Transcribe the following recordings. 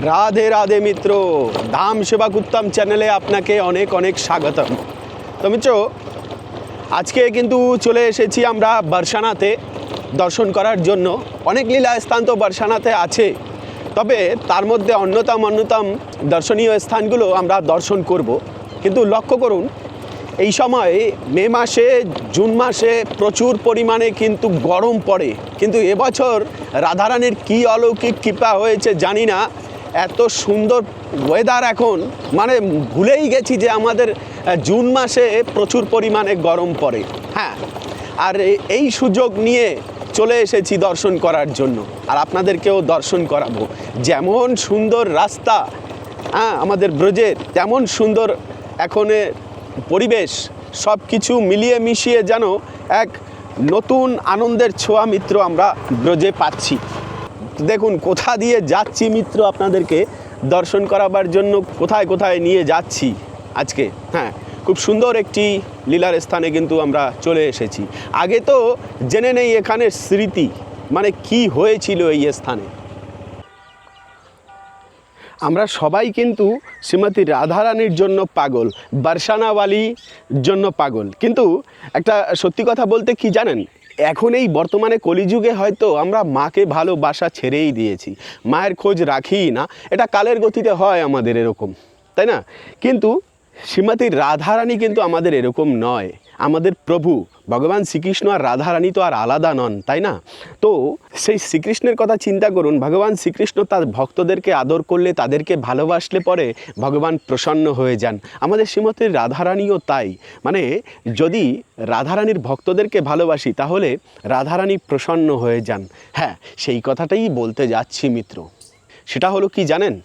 রাধে রাধে মিত্র, ধাম সেবা উত্তম চ্যানেলে আপনাকে অনেক অনেক স্বাগতম। তো মিত্র, আজকে কিন্তু চলে এসেছি আমরা বার্সানাতে দর্শন করার জন্য। অনেক লীলা স্থান তো বার্সানাতে আছে, তবে তার মধ্যে অন্যতম অন্যতম দর্শনীয় স্থানগুলো আমরা দর্শন করব। কিন্তু লক্ষ্য করুন, এই সময় মে মাসে, জুন মাসে প্রচুর পরিমাণে কিন্তু গরম পড়ে। কিন্তু এবছর রাধারানীর কী অলৌকিক কৃপা হয়েছে জানি না এত সুন্দর ওয়েদার এখন। মানে ভুলেই গেছি যে আমাদের জুন মাসে প্রচুর পরিমাণে গরম পড়ে। হ্যাঁ আর এই সুযোগ নিয়ে চলে এসেছি দর্শন করার জন্য। আর আপনাদেরকেও দর্শন করাবো। যেমন সুন্দর রাস্তা হ্যাঁ আমাদের ব্রজের, তেমন সুন্দর এখনের পরিবেশ সব কিছু মিলিয়ে মিশিয়ে যেন এক নতুন আনন্দের ছোঁয়া মিত্র আমরা ব্রজে পাচ্ছি। দেখুন, কোথা দিয়ে যাচ্ছি মিত্র আপনাদেরকে দর্শন করাবার জন্য, কোথায় কোথায় নিয়ে যাচ্ছি আজকে? হ্যাঁ খুব সুন্দর একটি লীলার স্থানে কিন্তু আমরা চলে এসেছি। আগে তো জেনে নেই এখানের স্মৃতি মানে কি হয়েছিল এই স্থানে। আমরা সবাই কিন্তু শ্রীমতী রাধারানীর জন্য পাগল, বার্সানাওয়ালির জন্য পাগল। কিন্তু একটা সত্যি কথা বলতে কি জানেন? এখন এই বর্তমানে কলিযুগে হয়তো আমরা মাকে ভালোবাসা ছেড়েই দিয়েছি। মায়ের খোঁজ রাখিই না। এটা কালের গতিতে হয় আমাদের এরকম। তাই না? কিন্তু শ্রীমতী রাধারানী কিন্তু আমাদের এরকম নয়। আমাদের প্রভু, ভগবান শ্রীকৃষ্ণ আর রাধারানী তো আর আলাদা নন, তাই না? তো সেই শ্রীকৃষ্ণের কথা চিন্তা করুন, ভগবান শ্রীকৃষ্ণ তার ভক্তদেরকে আদর করলে, তাদেরকে ভালোবাসলে পরে ভগবান প্রসন্ন হয়ে যান। আমাদের শ্রীমতী রাধারানীও তাই। মানে যদি রাধারানীর ভক্তদেরকে ভালোবাসি, তাহলে রাধারানী প্রসন্ন হয়ে যান। হ্যাঁ সেই কথাটাই বলতে যাচ্ছি মিত্র। সেটা হলো কি জানেন?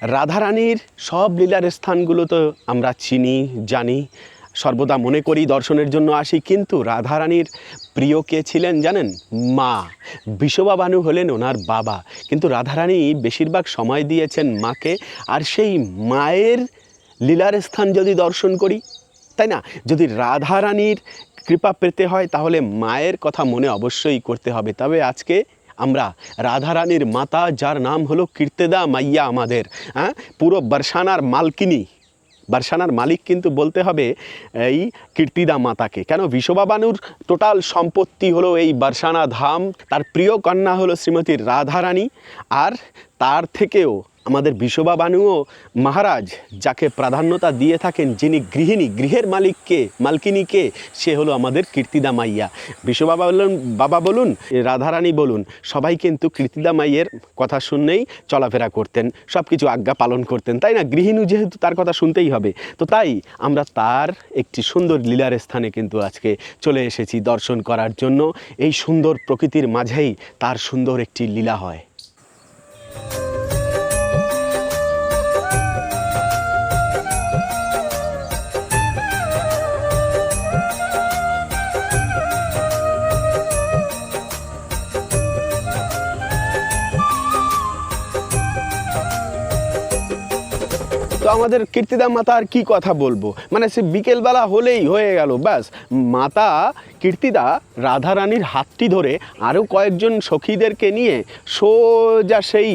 রাধারানীর সব লীলার স্থানগুলো তো আমরা চিনি, জানি, সর্বদা মনে করি দর্শনের জন্য আসি, কিন্তু রাধারানীর প্রিয় কে ছিলেন জানেন? মা। বিশোবা বানু হলেন ওনার বাবা। কিন্তু রাধারানী বেশিরভাগ সময় দিয়েছেন মাকে, আর সেই মায়ের লীলার স্থান যদি দর্শন করি, তাই না? যদি রাধারানীর কৃপা পেতে হয়, তাহলে মায়ের কথা মনে অবশ্যই করতে হবে। তবে আজকে আমরা রাধারানীর মাতা, যার নাম হলো কীর্তেদা মাইয়া আমাদের হ্যাঁ? পুরো বর্ষানার মালকিনী, বার্সানার মালিক কিন্তু বলতে হবে এই কীর্তিদা মাতাকে। কেন? বিশ্ববাবানুর টোটাল সম্পত্তি হলো এই বার্সানা ধাম, তার প্রিয় কন্যা হলো শ্রীমতী রাধারানী, আর তার থেকেও আমাদের বিশ্ববাবানুও মহারাজ যাকে প্রাধান্যতা দিয়ে থাকেন যিনি গৃহিণী, গৃহের মালিককে মালকিনীকে সে হলো আমাদের কীর্তিদা মাইয়া। বিশ্ববাবা বলুন, বাবা বলুন, রাধারানী বলুন, সবাই কিন্তু কীর্তিদা মাইয়ের কথা শুনলেই চলাফেরা করতেন সব কিছু আজ্ঞা পালন করতেন, তাই না? গৃহিণী যেহেতু তার কথা শুনতেই হবে। তো তাই আমরা তার একটি সুন্দর লীলার স্থানে কিন্তু আজকে চলে এসেছি দর্শন করার জন্য। এই সুন্দর প্রকৃতির মাঝেই তার সুন্দর একটি লীলা হয়। তো আমাদের কীর্তিদা মাতা আর কি কথা বলব? মানে সে বিকেলবেলা হলেই হয়ে গেল, ব্যাস। মাতা, কীর্তিদা, রাধারানীর হাতটি ধরে আরও কয়েকজন সখীদেরকে নিয়ে সোজা সেই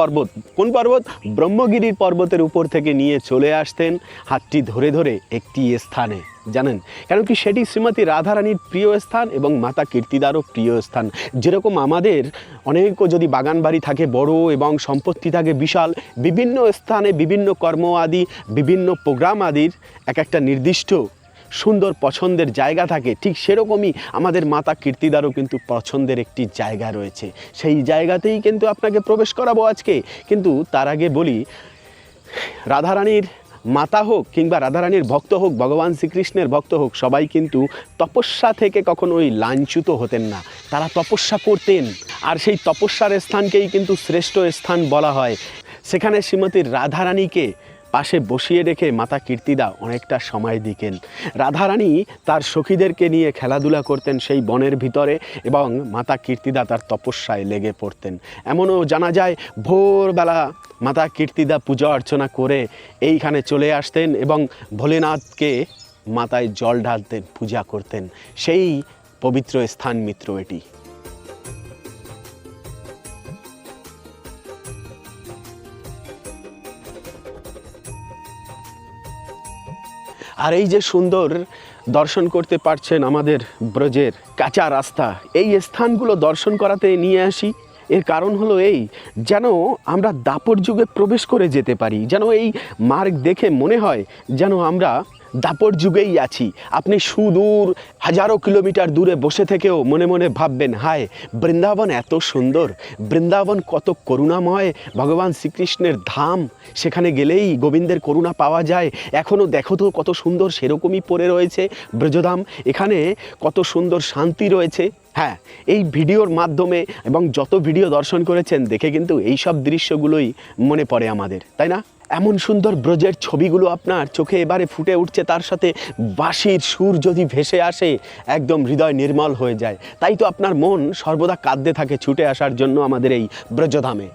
পর্বত। কোন পর্বত? ব্রহ্মগিরির পর্বতের উপর থেকে নিয়ে চলে আসতেন হাতটি ধরে ধরে একটি স্থানে। জানেন? কেন কি সেটি শ্রীমতী রাধারানীর প্রিয় স্থান এবং মাতা কীর্তিদারও প্রিয় স্থান। যেরকম আমাদের অনেক যদি বাগান বাড়ি থাকে, বড় এবং সম্পত্তি থাকে, বিশাল, বিভিন্ন স্থানে বিভিন্ন কর্ম আদি, বিভিন্ন প্রোগ্রাম আদির এক একটা নির্দিষ্ট সুন্দর পছন্দের জায়গা থাকে, ঠিক সেরকমই আমাদের মাতা কীর্তিদারও কিন্তু পছন্দের একটি জায়গা রয়েছে। সেই জায়গাতেই কিন্তু আপনাকে প্রবেশ করাবো আজকে। কিন্তু তার আগে বলি, রাধারানীর মাতা হোক কিংবা রাধারানীর ভক্ত হোক, ভগবান শ্রীকৃষ্ণের ভক্ত হোক, সবাই কিন্তু তপস্যা থেকে কখনোই লাঞ্ছিত হতেন না। তারা তপস্যা করতেন, আর সেই তপস্যার স্থানকেই কিন্তু শ্রেষ্ঠ স্থান বলা হয়। সেখানে শ্রীমতী রাধারানীকে পাশে বসিয়ে রেখে মাতা কীর্তিদা অনেকটা সময় দিকেন রাধারানী তার সখীদেরকে নিয়ে খেলাধুলা করতেন সেই বনের ভিতরে এবং মাতা কীর্তিদা তার তপস্যায় লেগে পড়তেন। এমনও জানা যায়, ভোরবেলা মাতা কীর্তিদা পূজা অর্চনা করে এইখানে চলে আসতেন এবং ভোলেনাথকে মাথায় জল ঢালতেন, পূজা করতেন। সেই পবিত্র স্থান মিত্র এটি। আর এই যে সুন্দর দর্শন করতে পারছেন আমাদের ব্রজের কাঁচা রাস্তা, এই স্থানগুলো দর্শন করাতে নিয়ে আসি। এর কারণ হলো এই, যেন আমরা দাপর যুগে প্রবেশ করে যেতে পারি, যেন এই মার্গ দেখে মনে হয় যেন আমরা দাপর যুগেই আছি। আপনি সুদূর হাজারো কিলোমিটার দূরে বসে থেকেও মনে মনে ভাববেন, হায়, বৃন্দাবন এত সুন্দর, বৃন্দাবন কত করুণাময়, ভগবান শ্রীকৃষ্ণের ধাম, সেখানে গেলেই গোবিন্দের করুণা পাওয়া যায়। এখনও দেখো তো কত সুন্দর সেরকমই পড়ে রয়েছে ব্রজধাম, এখানে কত সুন্দর শান্তি রয়েছে। হ্যাঁ এই ভিডিওর মাধ্যমে এবং যত ভিডিও দর্শন করেছেন, দেখে কিন্তু এই সব দৃশ্যগুলোই মনে পড়ে আমাদের, তাই না? এমন সুন্দর ব্রজের ছবিগুলো আপনার চোখে এবারে ফুটে উঠছে, তার সাথে বাঁশির সুর যদি ভেসে আসে, একদম হৃদয় নির্মল হয়ে যায়। তাই তো আপনার মন সর্বদা কাঁদতে থাকে ছুটে আসার জন্য আমাদের এই ব্রজধামে।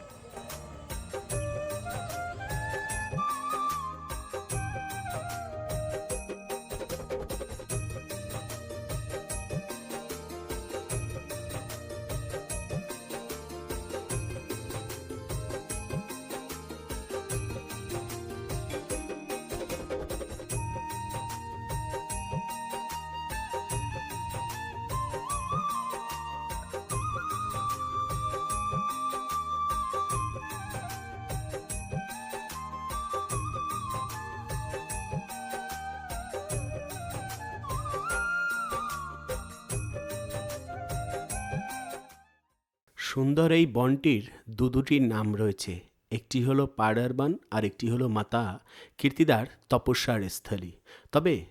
সুন্দর এই বনটির দু দুটি নাম রয়েছে। একটি হলো পাড়ার আর একটি হলো মাতা কীর্তিদার তপস্যার স্থলী। তবে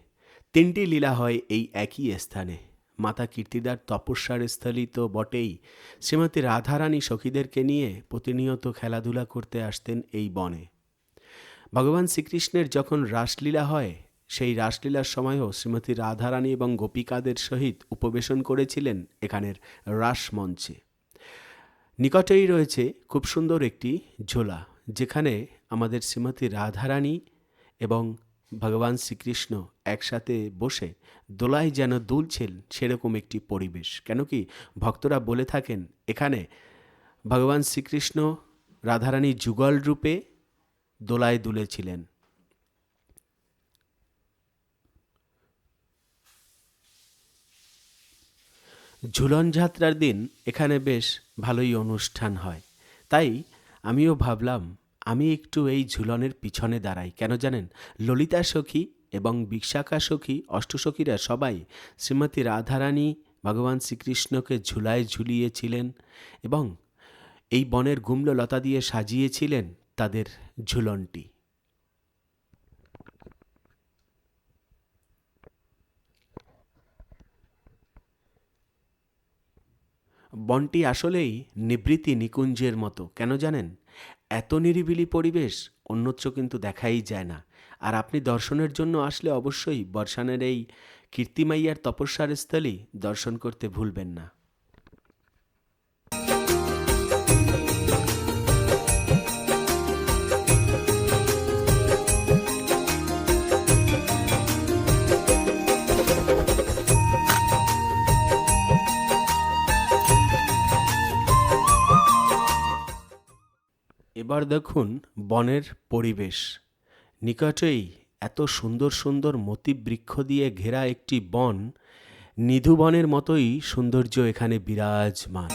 তিনটি লীলা হয় এই একই স্থানে। মাতা কীর্তিদার তপস্যার স্থলী তো বটেই। শ্রীমতী রাধারানী সখীদেরকে নিয়ে প্রতিনিয়ত খেলাধুলা করতে আসতেন এই বনে। ভগবান শ্রীকৃষ্ণের যখন রাসলীলা হয়, সেই রাসলীলার সময়ও শ্রীমতী রাধারানী এবং গোপিকাদের সহিত উপবেশন করেছিলেন এখানের রাসমঞ্চে। নিকটেই রয়েছে খুব সুন্দর একটি ঝোলা, যেখানে আমাদের শ্রীমতী রাধারানী এবং ভগবান শ্রীকৃষ্ণ একসাথে বসে দোলায় যেন দুলছেন সেরকম একটি পরিবেশ। কেন কি ভক্তরা বলে থাকেন, এখানে ভগবান শ্রীকৃষ্ণ রাধারানী যুগল রূপে দোলায় দুলেছিলেন। ঝুলন যাত্রার দিন এখানে বেশ ভালোই অনুষ্ঠান হয়। তাই আমিও ভাবলাম, আমি একটু এই ঝুলনের পিছনে দাঁড়াই। কেন জানেন? ললিতা সখী এবং বিশাখা সখী, অষ্টসখীরা সবাই শ্রীমতী রাধারানী ভগবান শ্রীকৃষ্ণকে ঝুলায় ঝুলিয়েছিলেন এবং এই বনের গুমল লতা দিয়ে সাজিয়েছিলেন তাদের ঝুলনটি। বনটি আসলেই নিবৃতি নিকুঞ্জের মতো, কেন জানেন? এত নিরিবিলি পরিবেশ অন্যত্র কিন্তু দেখাই যায় না। আর আপনি দর্শনের জন্য আসলে অবশ্যই বর্ষানের এই কীর্তিমাইয়ার তপস্যার স্থলই দর্শন করতে ভুলবেন না। এবার দেখুন বনের পরিবেশ। নিকটেই এত সুন্দর সুন্দর মতিবৃক্ষ দিয়ে ঘেরা একটি বন নিধুবনের মতোই সৌন্দর্য এখানে বিরাজমান।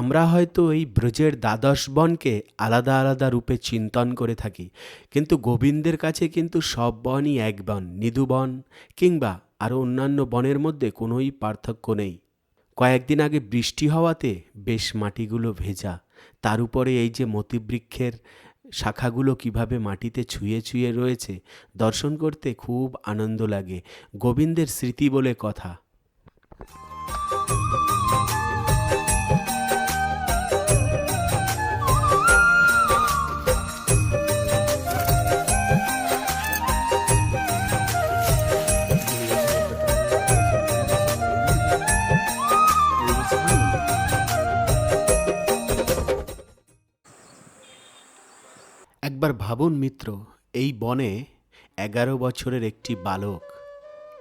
আমরা হয়তো এই ব্রজের দ্বাদশ বনকে আলাদা আলাদা রূপে চিন্তন করে থাকি, কিন্তু গোবিন্দের কাছে কিন্তু সব বনই এক বন নিধু বন, কিংবা আরও অন্যান্য বনের মধ্যে কোনোই পার্থক্য নেই। কয়েকদিন আগে বৃষ্টি হওয়াতে বেশ মাটিগুলো ভেজা, তার উপরে এই যে মতিবৃক্ষের শাখাগুলো কীভাবে মাটিতে ছুঁয়ে ছুঁয়ে রয়েছে, দর্শন করতে খুব আনন্দ লাগে, গোবিন্দের স্মৃতি বলে কথা। একবার ভাবুন, মিত্র, এই বনে এগারো বছরের একটি বালক,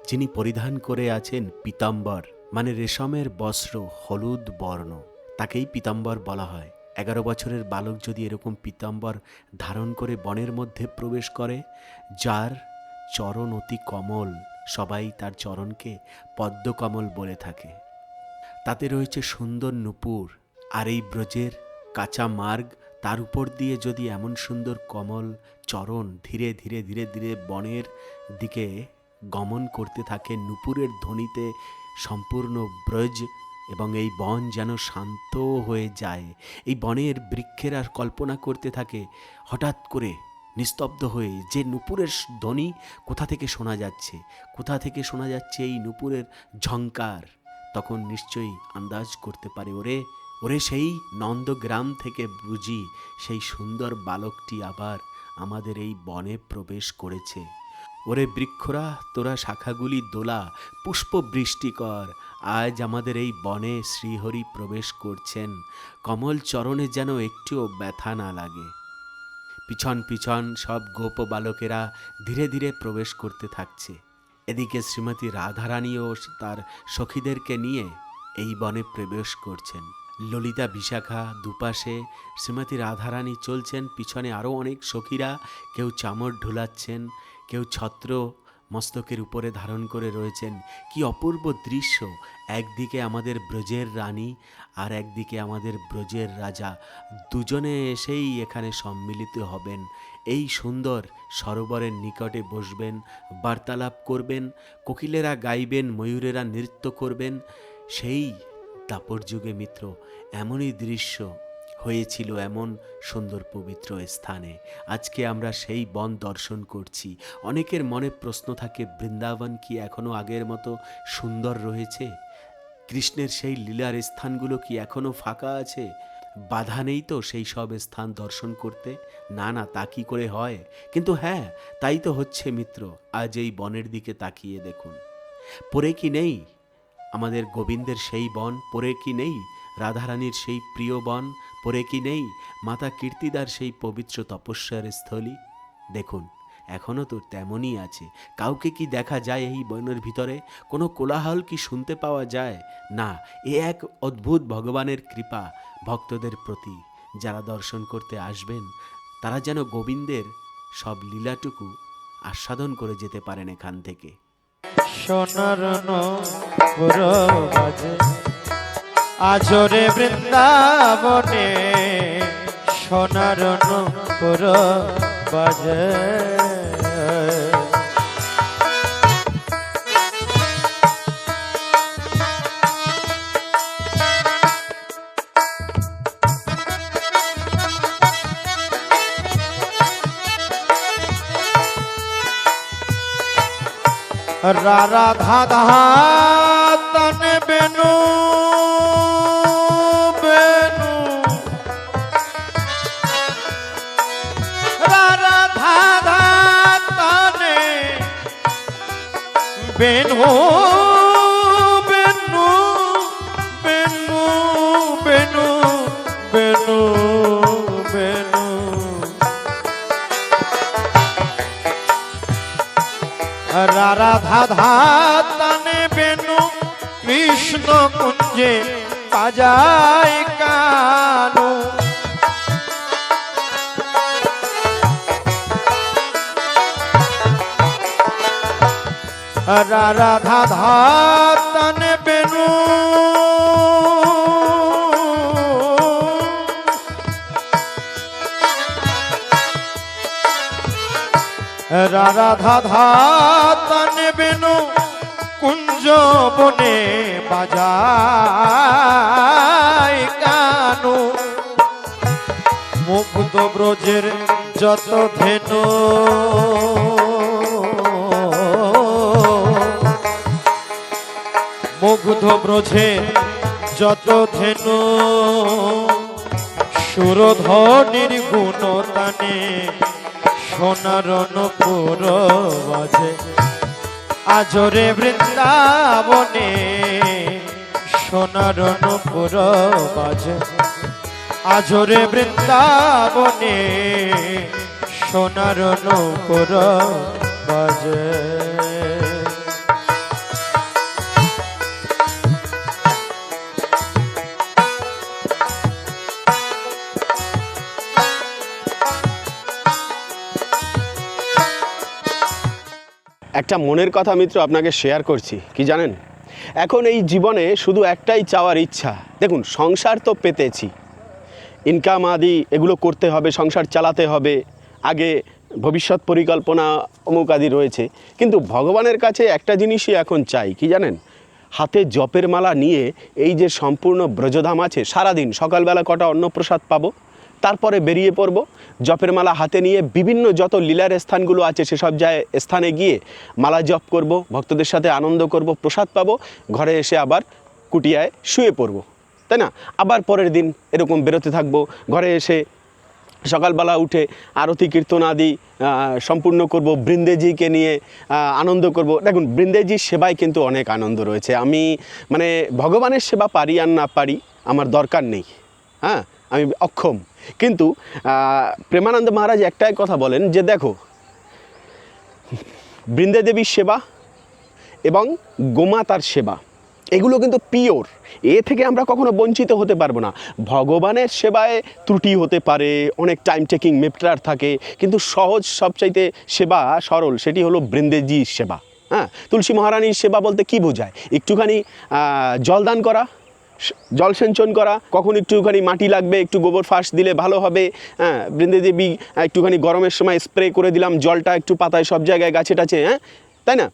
যিনি পরিধান করে আছেন পীতাম্বর মানে রেশমের বস্ত্র, হলুদ বর্ণ, তাকেই পীতাম্বর বলা হয়। এগারো বছরের বালক যদি এরকম পীতাম্বর ধারণ করে বনের মধ্যে প্রবেশ করে, যার চরণ অতি কমল, সবাই তার চরণকে পদ্মকমল বলে থাকে। তাতে রয়েছে সুন্দর নূপুর, আর এই ব্রজের কাঁচা মার্গ তার উপর দিয়ে যদি এমন সুন্দর কমল চরণ ধীরে ধীরে ধীরে ধীরে বনের দিকে গমন করতে থাকে, নূপুরের ধ্বনিতে সম্পূর্ণ ব্রজ এবং এই বন যেন শান্ত হয়ে যায়। এই বনের বৃক্ষের আর কল্পনা করতে থাকে, হঠাৎ করে নিস্তব্ধ হয়ে যে নূপুরের ধ্বনি কোথা থেকে শোনা যাচ্ছে? কোথা থেকে শোনা যাচ্ছে এই নূপুরের ঝঙ্কার তখন নিশ্চয়ই আন্দাজ করতে পারে, ওরে ওরে সেই নন্দগ্রাম থেকে বুঝি সেই সুন্দর বালকটি আবার আমাদের এই বনে প্রবেশ করেছে। ওরে বৃক্ষরা, তোরা শাখাগুলি দোলা পুষ্প বৃষ্টি কর আজ আমাদের এই বনে শ্রীহরি প্রবেশ করছেন। কমল চরণে যেন একটুও ব্যথা না লাগে। পিছন পিছন সব গোপ বালকেরা ধীরে ধীরে প্রবেশ করতে থাকছে। এদিকে শ্রীমতী রাধারানীও তার সখীদেরকে নিয়ে এই বনে প্রবেশ করছেন। ললিতা বিশাখা দুপাশে, শ্রীমতী রাধারানী চলছেন, পিছনে আরও অনেক সখীরা, কেউ চামর ঢুলাচ্ছেন, কেউ ছত্র মস্তকের উপরে ধারণ করে রয়েছেন। কি অপূর্ব দৃশ্য! একদিকে আমাদের ব্রজের রানী আর একদিকে আমাদের ব্রজের রাজা। দুজনে এসেই এখানে সম্মিলিত হবেন। এই সুন্দর সরোবরের নিকটে বসবেন, বার্তালাপ করবেন, কোকিলেরা গাইবেন, ময়ূরেরা নৃত্য করবেন। সেই দাপর যুগে মিত্র, এমনই দৃশ্য হয়েছিল এমন সুন্দর পবিত্র স্থানে। আজকে আমরা সেই বন দর্শন করছি। অনেকের মনে প্রশ্ন থাকে, বৃন্দাবন কি এখনও আগের মতো সুন্দর রয়েছে? কৃষ্ণের সেই লীলার স্থানগুলো কি এখনও ফাঁকা আছে? বাধা নেই তো সেই সব স্থান দর্শন করতে? না না, তা কি করে হয়? কিন্তু হ্যাঁ তাই তো হচ্ছে মিত্র, আজ এই বনের দিকে তাকিয়ে দেখুন। পরে কি নেই? আমাদের গোবিন্দের সেই বন, পরে কি নেই? রাধারানীর সেই প্রিয় বন, পরে কি নেই? মাতা কীর্তিদার সেই পবিত্র তপস্যার স্থলী। দেখুন, এখনও তো তেমনই আছে। কাউকে কি দেখা যায় এই বনের ভিতরে? কোনো কোলাহল কি শুনতে পাওয়া যায়? না, এ এক অদ্ভুত ভগবানের কৃপা, ভক্তদের প্রতি। যারা দর্শন করতে আসবেন, তারা যেন গোবিন্দের সব লীলাটুকু আস্বাদন করে যেতে পারেন এখান থেকে। সোনার পুরো বাজে আজরে বৃন্দাবনে সোনার পুরো বাজে রাধা ধা তন বেনু রাধা ধাতানে বেনু কৃষ্ণ কুঞ্জে বাজায় কানু। রাধা ধাতানে বেনু রাধা ধাতন বেনু কুঞ্জ বনে বাজায় কানু। মুগ্ধ ব্রজের যত ধেনু। মুগ্ধ ব্রজের যত ধেনু। সুরধ্বনির গুণতানে সোনার নপুর বাজে। আজরে বৃন্দাবনে সোনার নপুর বাজে। আজরে বৃন্দাবনে সোনার নূপুর বাজে। একটা মনের কথা মিত্র আপনাকে শেয়ার করছি, কি জানেন? এখন এই জীবনে শুধু একটাই চাওয়ার ইচ্ছা। দেখুন, সংসার তো পেতেছি। ইনকাম আদি এগুলো করতে হবে, সংসার চালাতে হবে। আগে ভবিষ্যৎ পরিকল্পনা অমুক আদি রয়েছে। কিন্তু ভগবানের কাছে একটা জিনিসই এখন চাই, কি জানেন? হাতে জপের মালা নিয়ে এই যে সম্পূর্ণ ব্রজধাম আছে, সারাদিন সকালবেলা কটা অন্নপ্রসাদ পাবো তারপরে বেরিয়ে পড়ব। জপের মালা হাতে নিয়ে বিভিন্ন যত লীলার স্থানগুলো আছে সেসব যায় স্থানে গিয়ে মালা জপ করব, ভক্তদের সাথে আনন্দ করব, প্রসাদ পাবো, ঘরে এসে আবার কুটিয়ায় শুয়ে পড়ব। তাই না? আবার পরের দিন এরকম বেরোতে থাকব, ঘরে এসে সকালবেলা উঠে আরতি, কীর্তন আদি সম্পূর্ণ করব, বৃন্দেজিকে নিয়ে আনন্দ করব। দেখুন বৃন্দেজির সেবায় কিন্তু অনেক আনন্দ রয়েছে। আমি মানে ভগবানের সেবা পারি আর না পারি, আমার দরকার নেই। হ্যাঁ? আমি অক্ষম। কিন্তু প্রেমানন্দ মহারাজ একটাই কথা বলেন যে দেখো, বৃন্দে দেবীর সেবা এবং গোমাতার সেবা, এগুলো কিন্তু পিওর। এ থেকে আমরা কখনো বঞ্চিত হতে পারব না। ভগবানের সেবায় ত্রুটি হতে পারে, অনেক টাইম টেকিং মেপটার থাকে, কিন্তু সহজ সবচাইতে সেবা সরল সেটি হলো বৃন্দেজির সেবা। হ্যাঁ তুলসী মহারানীর সেবা বলতে কি বোঝায়? একটুখানি জলদান করা স- জল সিঞ্চন করা, কখন একটুখানি মাটি লাগবে, একটু গোবর ফাঁস দিলে ভালো হবে। হ্যাঁ বৃন্দেদেবী একটুখানি গরমের সময় স্প্রে করে দিলাম, জলটা একটু পাতায় সব জায়গায় গাছে টাছে হ্যাঁ? তাই না?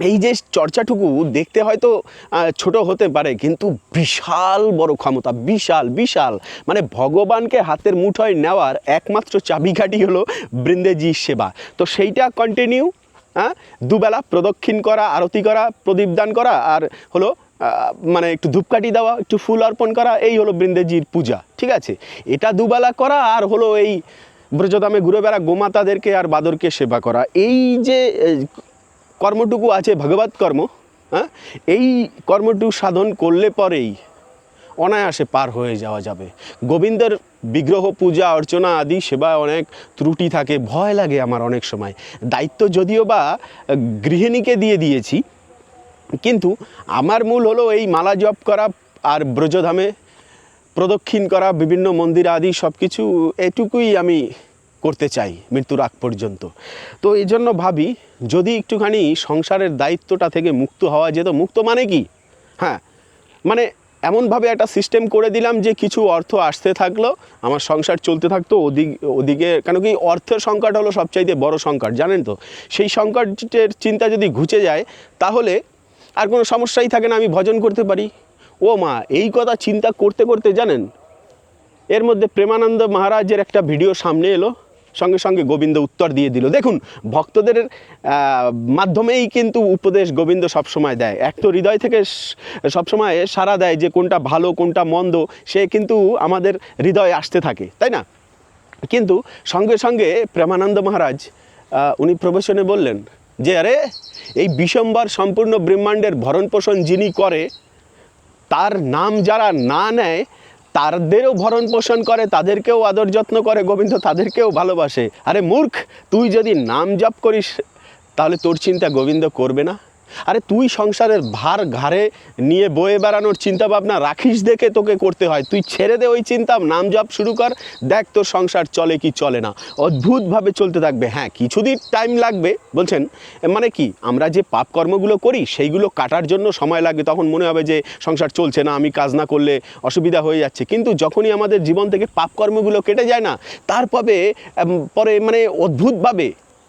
এই যে চর্চাটুকু দেখতে হয়তো ছোট হতে পারে, কিন্তু বিশাল বড় ক্ষমতা, বিশাল বিশাল। মানে ভগবানকে হাতের মুঠোয় নেওয়ার একমাত্র চাবিকাঠি হলো বৃন্দেজি সেবা। তো সেইটা কন্টিনিউ হ্যাঁ? দুবেলা প্রদক্ষিণ করা, আরতি করা প্রদীপদান করা, আর হলো মানে একটু ধূপকাঠি দেওয়া, একটু ফুল অর্পণ করা, এই হলো বৃন্দেজির পূজা, ঠিক আছে? এটা দুবেলা করা আর হলো এই ব্রজদামে ঘুরে বেড়া গোমাতাদেরকে আর বাদরকে সেবা করা। এই যে কর্মটুকু আছে, ভগবত কর্ম হ্যাঁ? এই কর্মটুকু সাধন করলে পরেই অনায়াসে পার হয়ে যাওয়া যাবে। গোবিন্দের বিগ্রহ পূজা, অর্চনা আদি, সেবা অনেক ত্রুটি থাকে, ভয় লাগে আমার অনেক সময়। দায়িত্ব যদিও বা গৃহিণীকে দিয়ে দিয়েছি কিন্তু আমার মূল হলো এই মালা জপ করা আর ব্রজধামে প্রদক্ষিণ করা, বিভিন্ন মন্দির আদি সব কিছু এটুকুই আমি করতে চাই মৃত্যুর আগ পর্যন্ত। তো এই জন্য ভাবি, যদি একটুখানি সংসারের দায়িত্বটা থেকে মুক্ত হওয়া যেত, মুক্ত মানে কি? হ্যাঁ মানে এমনভাবে একটা সিস্টেম করে দিলাম যে কিছু অর্থ আসতে থাকল, আমার সংসার চলতে থাকতো, ওদিক, ওদিকে, কেন কি অর্থের সংকট হলো সবচাইতে বড় সংকট, জানেন তো? সেই সংকটের চিন্তা যদি ঘুচে যায়, তাহলে আর কোনো সমস্যাই থাকে না, আমি ভজন করতে পারি। ও মা, এই কথা চিন্তা করতে করতে জানেন? এর মধ্যে প্রেমানন্দ মহারাজের একটা ভিডিও সামনে এলো, সঙ্গে সঙ্গে গোবিন্দ উত্তর দিয়ে দিল। দেখুন, ভক্তদের মাধ্যমেই কিন্তু উপদেশ গোবিন্দ সবসময় দেয়। এক তো হৃদয় থেকে সবসময় সারা দেয় যে কোনটা ভালো, কোনটা মন্দ, সে কিন্তু আমাদের হৃদয়ে আসতে থাকে, তাই না? কিন্তু সঙ্গে সঙ্গে প্রেমানন্দ মহারাজ উনি প্রবেশনে বললেন যে আরে, এই বিষম্বর সম্পূর্ণ ব্রহ্মাণ্ডের ভরণ পোষণ যিনি করে, তার নাম যারা না নেয়, তাদেরও ভরণ পোষণ করে, তাদেরকেও আদর যত্ন করে, গোবিন্দ তাদেরকেও ভালোবাসে। আরে মূর্খ, তুই যদি নাম জপ করিস, তাহলে তোর চিন্তা গোবিন্দ করবে না। আরে তুই সংসারের ভার ঘাড়ে নিয়ে বয়ে বেড়ানোর চিন্তা ভাবনা রাখিস দেখে তোকে করতে হয়। তুই ছেড়ে দে ওই চিন্তা, নাম জপ শুরু কর, দেখ তোর সংসার চলে কি চলে না। অদ্ভুতভাবে চলতে থাকবে। হ্যাঁ কিছুদিন টাইম লাগবে। বলছেন মানে কি? আমরা যে পাপ কর্মগুলো করি, সেইগুলো কাটার জন্য সময় লাগবে তখন মনে হবে যে সংসার চলছে না, আমি কাজ না করলে অসুবিধা হয়ে যাচ্ছে। কিন্তু যখনই আমাদের জীবন থেকে পাপ কর্মগুলো কেটে যায় না তারপরে পরে মানে অদ্ভুতভাবে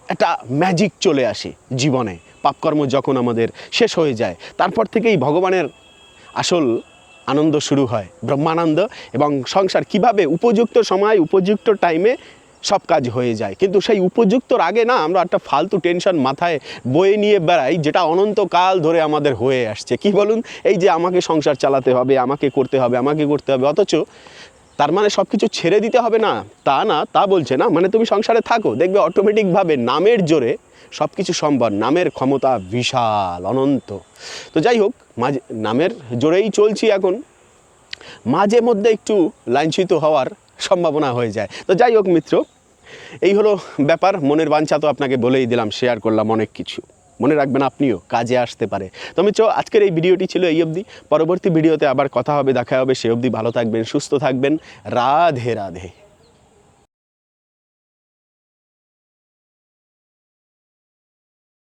একটা ম্যাজিক চলে আসে জীবনে। পাপকর্ম যখন আমাদের শেষ হয়ে যায়, তারপর থেকেই ভগবানের আসল আনন্দ শুরু হয়, ব্রহ্মানন্দ এবং সংসার কীভাবে উপযুক্ত সময়, উপযুক্ত টাইমে সব কাজ হয়ে যায়। কিন্তু সেই উপযুক্তর আগে না, আমরা একটা ফালতু টেনশন মাথায় বয়ে নিয়ে বেড়াই, যেটা অনন্তকাল ধরে আমাদের হয়ে আসছে। কি বলুন? এই যে আমাকে সংসার চালাতে হবে, আমাকে করতে হবে, আমাকে করতে হবে, অথচ তার মানে সব কিছু ছেড়ে দিতে হবে না। তা না, তা বলছে না। মানে তুমি সংসারে থাকো, দেখবে অটোমেটিকভাবে নামের জোরে সব কিছু সম্ভব। নামের ক্ষমতা বিশাল, অনন্ত। তো যাই হোক, মাঝে, নামের জোরেই চলছি এখন। মাঝে মধ্যে একটু লাঞ্ছিত হওয়ার সম্ভাবনা হয়ে যায়। তো যাই হোক মিত্র, এই হলো ব্যাপার। মনের বাঞ্ছা তো আপনাকে বলেই দিলাম শেয়ার করলাম অনেক কিছু। মনে রাখবেন আপনিও কাজে আসতে পারে। তো আমি চো আজকের এই ভিডিওটি ছিল এই অবধি। পরবর্তী ভিডিওতে আবার কথা হবে, দেখা হবে। সে অবধি ভালো থাকবেন, সুস্থ থাকবেন। রাধে রাধে।